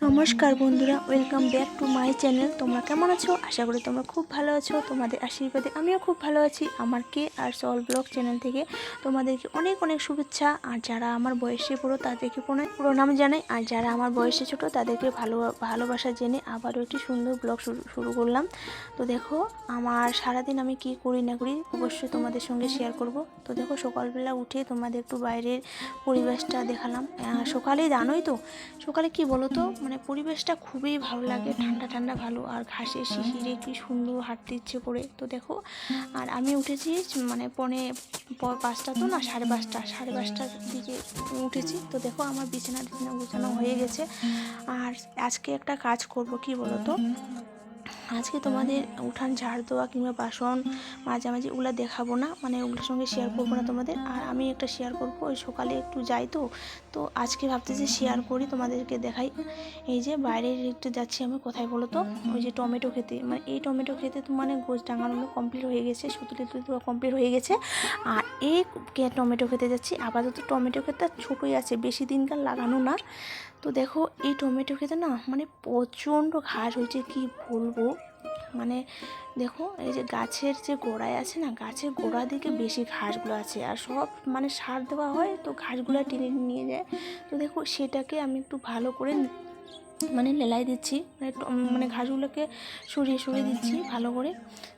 নমস্কার বন্ধুরা welcome back to my channel তোমরা কেমন আছো? আশা করি তোমরা খুব ভালো আছো। তোমাদের আশীর্বাদে আমিও খুব ভালো আছি। আমার কে আর সল ব্লগ চ্যানেল থেকে তোমাদেরকে অনেক অনেক শুভেচ্ছা। আর যারা আমার বয়সে পুরো তাদেরকে প্রণাম জানাই। আর যারা আমার বয়সে ছোট, তাদেরকে ভালো ভালোবাসা জেনে আবারও একটি সুন্দর ব্লগ শুরু করলাম। তো দেখো, আমার সারাদিন আমি কি করি না করি অবশ্যই তোমাদের সঙ্গে শেয়ার করব। তো দেখো, সকালবেলা উঠে তোমাদের একটু বাইরের পরিবেশটা দেখালাম। সকালে জানোই তো, সকালে কি বলো তো মানে পরিবেশটা খুবই ভালো লাগে ঠান্ডা ঠান্ডা ভালো। আর ঘাসে শিশিরে কি সুন্দর হাঁটতে ইচ্ছে করে। তো দেখো আর আমি উঠেছি মানে পনে পাঁচটা তো না সাড়ে পাঁচটা সাড়ে পাঁচটার দিকে উঠেছি। তো দেখো আমার বিছানা টিছানা গোছানো হয়ে গেছে। আর আজকে একটা কাজ করব কি বলো তো? আজকে তোমাদের উঠান ঝাড় দেওয়া কিংবা বাসন মাঝামাঝি ওগুলো দেখাবো না মানে ওগুলোর সঙ্গে শেয়ার করব না তোমাদের। আর আমি একটা শেয়ার করব, ওই সকালে একটু যাই তো। তো আজকে ভাবতেছি শেয়ার করি, তোমাদেরকে দেখাই। এই যে বাইরে একটু যাচ্ছি আমি, কোথায় বলো তো? ওই যে টমেটো খেতে। মানে এই টমেটো খেতে তো মানে গোছ ডাঙানো কমপ্লিট হয়ে গেছে সুতুলি তুলি কমপ্লিট হয়ে গেছে। আর এই টমেটো খেতে যাচ্ছি। আপাতত টমেটো খেতে ছোটোই আছে, বেশি দিনকার লাগানো না। তো দেখো, এই টমেটো খেতে না মানে প্রচণ্ড ঘাস হয়েছে, কি বলব? মানে দেখো, এই যে গাছের যে গোড়ায় আছে না, গাছের গোড়া দিকে বেশি ঘাসগুলো আছে আর সব মানে সার দেওয়া হয়, তো ঘাসগুলো টেনে নিয়ে যায়। তো দেখো, সেটাকে আমি একটু ভালো করে মানে লেলাই দিচ্ছি মানে মানে ঘাসগুলোকে সরিয়ে সরিয়ে দিচ্ছি ভালো করে।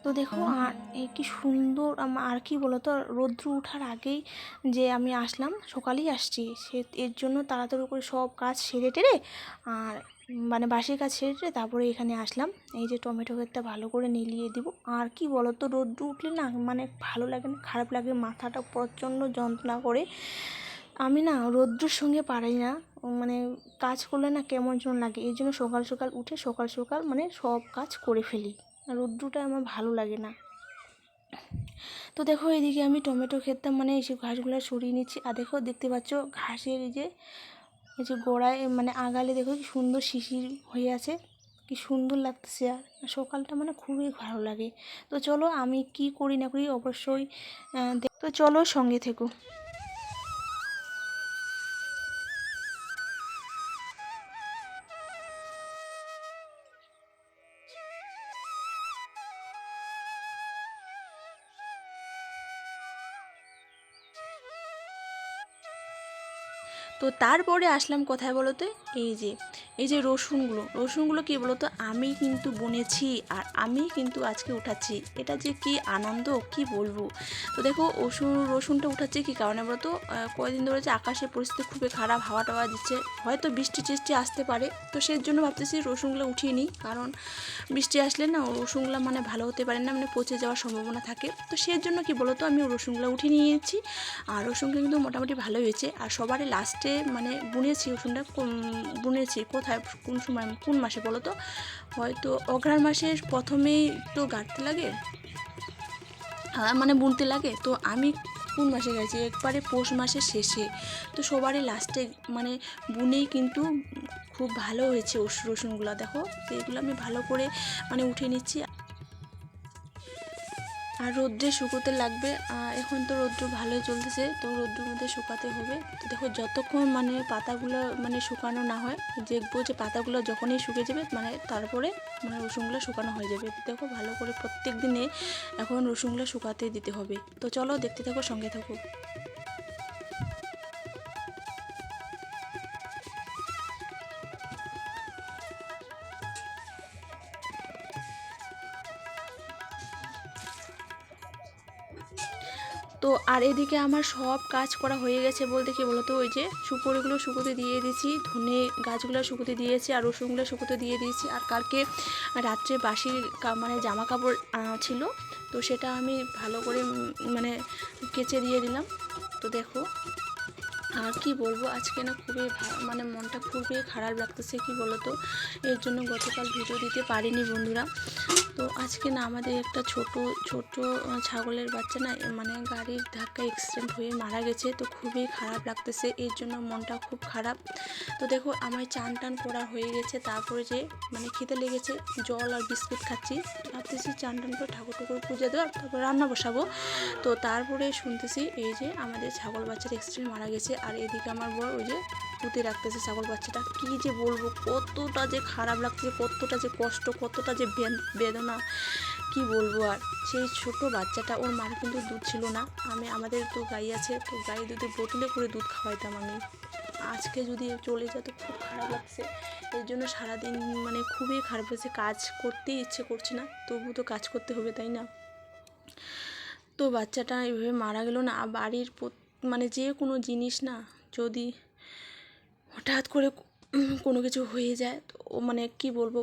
তো দেখো আর কি সুন্দর আর কি বলো তো রৌদ্র ওঠার আগেই যে আমি আসলাম, সকালেই আসছি। সে, এর জন্য তাড়াতাড়ি করে সব কাজ সেরে টেরে, আর মানে বাসি কাজ সেরে টেরে তারপরে এখানে আসলাম। এই যে টমেটো ক্ষেতটা ভালো করে নিলিয়ে দিব। আর কি বলো তো রৌদ্র উঠলে না মানে ভালো লাগে না, খারাপ লাগে, মাথাটা প্রচণ্ড যন্ত্রণা করে। আমি না রৌদ্রের সঙ্গে পারি না। মানে কাজ করলে না কেমন যেন লাগে। এই জন্য সকাল সকাল উঠে সকাল সকাল মানে সব কাজ করে ফেলি। রৌদ্রটা আমার ভালো লাগে না। তো দেখো এদিকে আমি টমেটো খেতাম মানে এই যে ঘাসগুলো সরিয়ে নিচ্ছি। আর দেখো, দেখতে পাচ্ছ ঘাসের এই যে এই যে গোড়ায় মানে আগালে দেখো কি সুন্দর শিশির হয়ে আছে। কি সুন্দর লাগতেছে আর। সকালটা মানে খুবই ভালো লাগে। তো চলো আমি কি করি না করি অবশ্যই তো চলো সঙ্গে থেকো। তো তারপরে আসলাম কোথায় বলো তো? এই যে এই যে রসুনগুলো। রসুনগুলো কি বলো তো? আমি কিন্তু বুনেছি আর আমি কিন্তু আজকে উঠাচ্ছি। এটা যে কি আনন্দ, কি বলব? তো দেখো, রসুন, রসুনটা উঠাচ্ছি কি কারণে বলো তো? কয়েকদিন ধরে যে আকাশের পরিস্থিতি খুবই খারাপ হাওয়া টাওয়া দিচ্ছে। হয়তো বৃষ্টি টিষ্টি আসতে পারে। তো সেই জন্য ভাবতেছি রসুনগুলো উঠিয়ে নিই। কারণ বৃষ্টি আসলে না, রসুনগুলো মানে ভালো হতে পারে না মানে পচে যাওয়ার সম্ভাবনা থাকে। তো সেই জন্য কি বলো তো? আমি রসুনগুলো উঠিয়ে নিয়েছি। আর রসুনগুলো কিন্তু মোটামুটি ভালোই হয়েছে। আর সবারই লাস্টে মানে বুনেছি রসুনটা বুনেছি কোথায়, কোন সময়, কোন মাসে বলো তো? হয়তো অঘ্রাণ মাসের প্রথমেই তো গাঁটতে লাগে মানে বুনতে লাগে। তো আমি কোন মাসে গেছি একবারে পৌষ মাসের শেষে। তো সবারই লাস্টে মানে বুনেই কিন্তু খুব ভালো হয়েছে রসুনগুলো। দেখো, তো এগুলো আমি ভালো করে মানে উঠে নিচ্ছি। আর রৌদ্রে শুকোতে লাগবে। এখন তো রৌদ্র ভালোই চলতেছে, তো রৌদ্রের মধ্যে শুকাতে হবে। তো দেখো, যতক্ষণ মানে পাতাগুলো মানে শুকানো না হয়, দেখব যে পাতাগুলো যখনই শুকে যাবে মানে তারপরে মানে রসুনগুলো শুকানো হয়ে যাবে। দেখো, ভালো করে প্রত্যেক দিনে এখন রসুনগুলো শুকাতে দিতে হবে। তো চলো, দেখতে থাকো, সঙ্গে থাকো। তো আর এদিকে আমার সব কাজ করা হয়ে গেছে বলতে কি বলতো? ওই যে সুপুরিগুলো শুকোতে দিয়ে দিয়েছি, ধনে গাছগুলো শুকোতে দিয়েছি আর রসুনগুলো শুকোতে দিয়ে দিয়েছি। আর কালকে রাত্রে বাসি মানে জামা কাপড় ছিল, তো সেটা আমি ভালো করে মানে কেচে দিয়ে দিলাম। তো দেখো আর কি বলব, আজকে না খুবই মানে মনটা খুবই খারাপ লাগতেছে, কি বলতো? এর জন্য গতকাল ভিডিও দিতে পারিনি বন্ধুরা। তো আজকে না আমাদের একটা ছোট ছোট ছাগলের বাচ্চা না মানে গাড়ির ধাক্কা অ্যাক্সিডেন্ট হয়ে মারা গেছে, তো খুবই খারাপ লাগতেছে, এর জন্য মনটা খুব খারাপ। তো দেখো আমার চান টান করা হয়ে গেছে, তারপরে যে মানে খেতে লেগেছে, জল আর বিস্কুট খাচ্ছি। ভাবতেছি চান টান করে ঠাকুর ঠাকুর পূজা দেওয়া, তারপর রান্না বসাবো। তো তারপরে শুনতেছি এই যে আমাদের ছাগল বাচ্চার অ্যাক্সিডেন্ট মারা গেছে আর এদিকে আমার বর ওই যে পুঁতে রাখতেছে ছাগল বাচ্চাটা। কী যে বলব, কতটা যে খারাপ লাগছে, কতটা যে কষ্ট, কতটা যে বেদনা, কি বলব আর। সেই ছোট বাচ্চাটা, ওর মার কিন্তু দুধ ছিল না। আমি, আমাদের তো গাই আছে, তো গাই দুধে বোতলে করে দুধ খাওয়াইতাম আমি। আজকে যদি চলে যায় তো খুব খারাপ লাগছে। এর জন্য সারাদিন মানে খুবই খারাপ হয়েছে কাজ করতেই ইচ্ছে করছে না তবু তো কাজ করতে হবে, তাই না? তো বাচ্চাটা এভাবে মারা গেল না। বাড়ির মানে যে কোনো জিনিস না, যদি হঠাৎ করে কোনো কিছু হয়ে যায়, তো মানে কি বলব,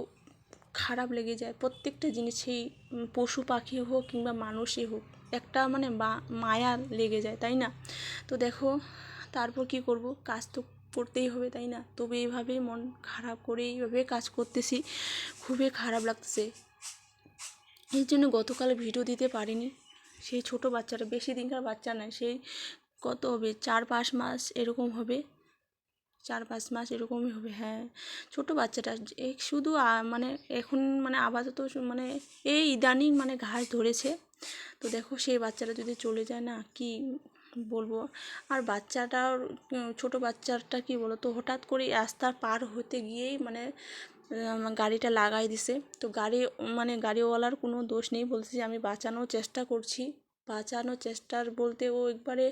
খারাপ লেগে যায়। প্রত্যেকটা জিনিস সেই পশু পাখি হোক কিংবা মানুষই হোক, একটা মানে মায়া লেগে যায়, তাই না? তো দেখো, তারপর কি করব? কাজ তো করতেই হবে, তাই না? তবে এইভাবেই মন খারাপ করে এইভাবে কাজ করতেছি, খুবই খারাপ লাগতেছে। এই জন্য গতকাল ভিডিও দিতে পারিনি, সেই ছোট বাচ্চাটা, বেশি দিনকার বাচ্চা নয়, সেই কত হবে? চার পাঁচ মাস এরকম হবে। চার পাঁচ মাস এরকমই হবে হ্যাঁ। ছোট বাচ্চাটা এই শুধু মানে এখন মানে আপাতত মানে এই ইদানিং মানে ঘাস ধরেছে। তো দেখো সেই বাচ্চাটা যদি চলে যায় না, কি বলব? আর বাচ্চাটার ছোট বাচ্চাটা কি বলো তো হঠাৎ করে রাস্তা পার হতে গিয়েই মানে গাড়িটা লাগাই দিছে। তো গাড়ি মানে গাড়িওয়ালার কোনো দোষ নেই বলছে যে আমি বাঁচানোর চেষ্টা করছি। বাঁচানোর চেষ্টার বলতে ও একবারে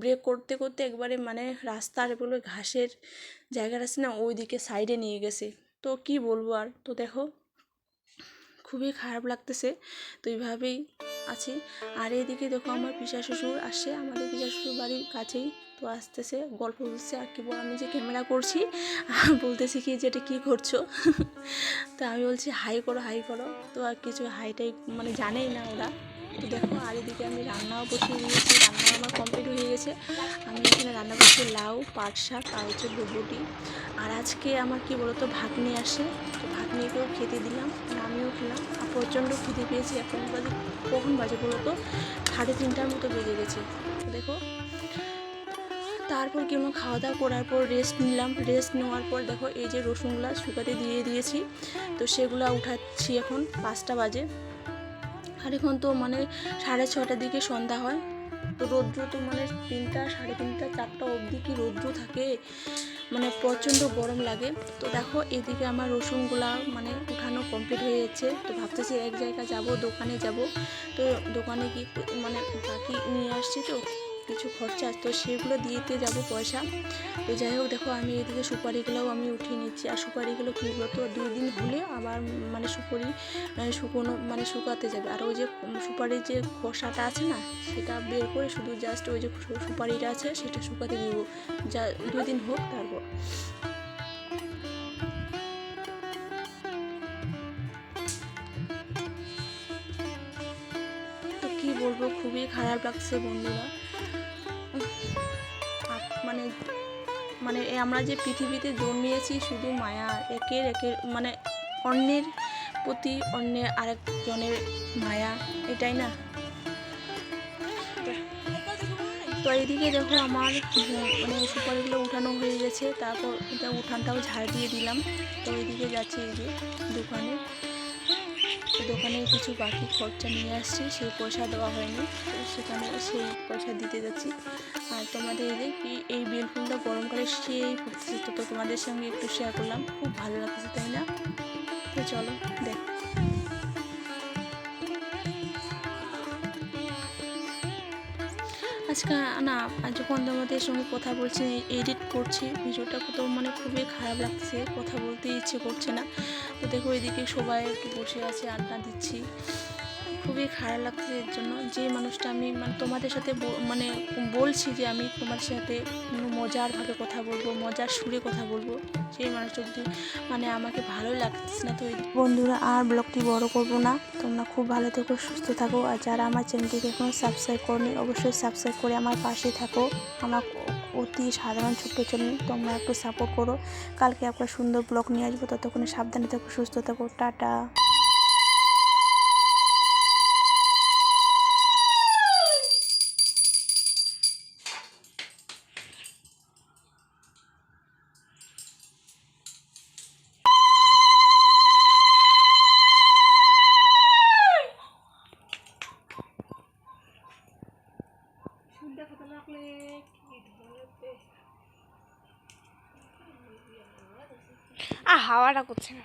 ব্রেক করতে করতে একবারে মানে রাস্তার বলে ঘাসের জায়গাটা আছে না ওই দিকে সাইডে নিয়ে গেছে। তো কি বলব আর? তো দেখো, খুবই খারাপ লাগতেছে। তো এইভাবেই আছি। আর এদিকে দেখো আমার পিসা শ্বশুর আসে আমাদের পিসা শ্বশুর বাড়ির কাছেই। তো আসতেছে, গল্প বলছে আর কি আমি যে ক্যামেরা করছি, বলতেছি কি যে এটা কী করছ? তো আমি বলছি, হাই করো হাই করো। তো আর কিছু হাইটাই মানে জানেই না ওরা। তো দেখো, আর এদিকে আমি রান্নাও বসিয়ে দিয়েছি, রান্নাও আমার কমপ্লিট হয়ে গেছে। আমি এখানে রান্না করছি লাউ, পাট শাক আর হচ্ছে বরবটি আর আজকে আমার কি বলতো, ভাগ্নি আসে, তো ভাগ্নিকেও খেতে দিলাম, আমিও খেলাম। আর প্রচণ্ড খিদে পেয়েছি, এখন বাজে, কখন বাজে বলতো? সাড়ে তিনটার মতো বেজে গেছে। দেখো, তারপর কেমন খাওয়া দাওয়া করার পর রেস্ট নিলাম। রেস্ট নেওয়ার পর দেখো, এই যে রসুনগুলা শুকাতে দিয়ে দিয়েছি, তো সেগুলো উঠাচ্ছি এখন পাঁচটা বাজে। এখন তো মানে সাড়ে ছটার দিকে সন্ধ্যা হয়। তো রৌদ্র তো মানে তিনটা, সাড়ে তিনটা, চারটা অবধি কি রৌদ্র থাকে? মানে প্রচণ্ড গরম লাগে। তো দেখো, এদিকে আমার রসুনগুলা মানে উঠানো কমপ্লিট হয়ে যাচ্ছে। তো ভাবতেছি এক জায়গায় যাব, দোকানে যাব। তো দোকানে কি মানে বাকি নিয়ে আসছি তো? কিছু খরচা, তো সেগুলো দিতে যাব পয়সা। তো যাই হোক, দেখো আমি এদিকে সুপারিগুলোও আমি উঠিয়ে নিচ্ছি। আর সুপারিগুলো কী বলতো? দুই দিন হলে আবার মানে সুপারি শুকনো মানে শুকাতে যাবে। আর ওই যে সুপারির যে খোসাটা আছে না, সেটা বের করে শুধু জাস্ট ওই যে সুপারিটা আছে, সেটা শুকাতে দিব। যা, দুই দিন হোক তারপর। তো বলব? খুবই খারাপ লাগছে বন্ধুরা। মানে আমরা যে পৃথিবীতে জন্মিয়েছি শুধু মায়া, একের একের মানে অন্যের প্রতি অন্যের আরেকজনের মায়া, এটাই না? তো এইদিকে দেখো আমার মানে সুপারিগুলো উঠানো হয়ে গেছে, তারপর এটা উঠানটাও ঝাড় দিয়ে দিলাম। তো এইদিকে যাচ্ছি এই যে দোকানে। দোকানে কিছু বাকি খরচা নিয়ে আসছি, সেই পয়সা দেওয়া হয়নি। তো সেখানে সেই পয়সা দিতে যাচ্ছি। আর তোমাদের এই এই বেলফুলটা গরমকালে সেই ফুটছে, তো তোমাদের সঙ্গে একটু শেয়ার করলাম। খুব ভালো লাগছে তাই না? তো চলো, দেখ। আজকে না যখন তোমাদের সঙ্গে কথা বলছি এডিট করছি। ভিডিওটা তো মানে খুবই খারাপ লাগছে, কথা বলতে ইচ্ছে করছে না। তো দেখো, এদিকে সবাই একটু বসে আছে, আড্ডা দিচ্ছি। খুবই খারাপ লাগছে এর জন্য। যে মানুষটা আমি মানে তোমাদের সাথে মানে বলছি যে আমি তোমার সাথে মজারভাবে কথা বলব, মজার সুরে কথা বলব, সেই মানুষটা যদি মানে আমাকে ভালো লাগছে না, তো বন্ধুরা আর ব্লগটি বড় করব না। তোমরা খুব ভালো থেকো, সুস্থ থাকো, আর যারা আমার চ্যানেলটিকে এখনও সাবস্ক্রাইব করনি, অবশ্যই সাবস্ক্রাইব করে আমার পাশে থাকো। আমার অতি সাধারণ ছোট্ট চ্যানেল, তোমরা একটু সাপোর্ট করো। কালকে একটা সুন্দর ব্লগ নিয়ে আসব, ততক্ষণে সাবধানে থাকো, সুস্থ থাকো, টাটা। হাওয়াটা করছে না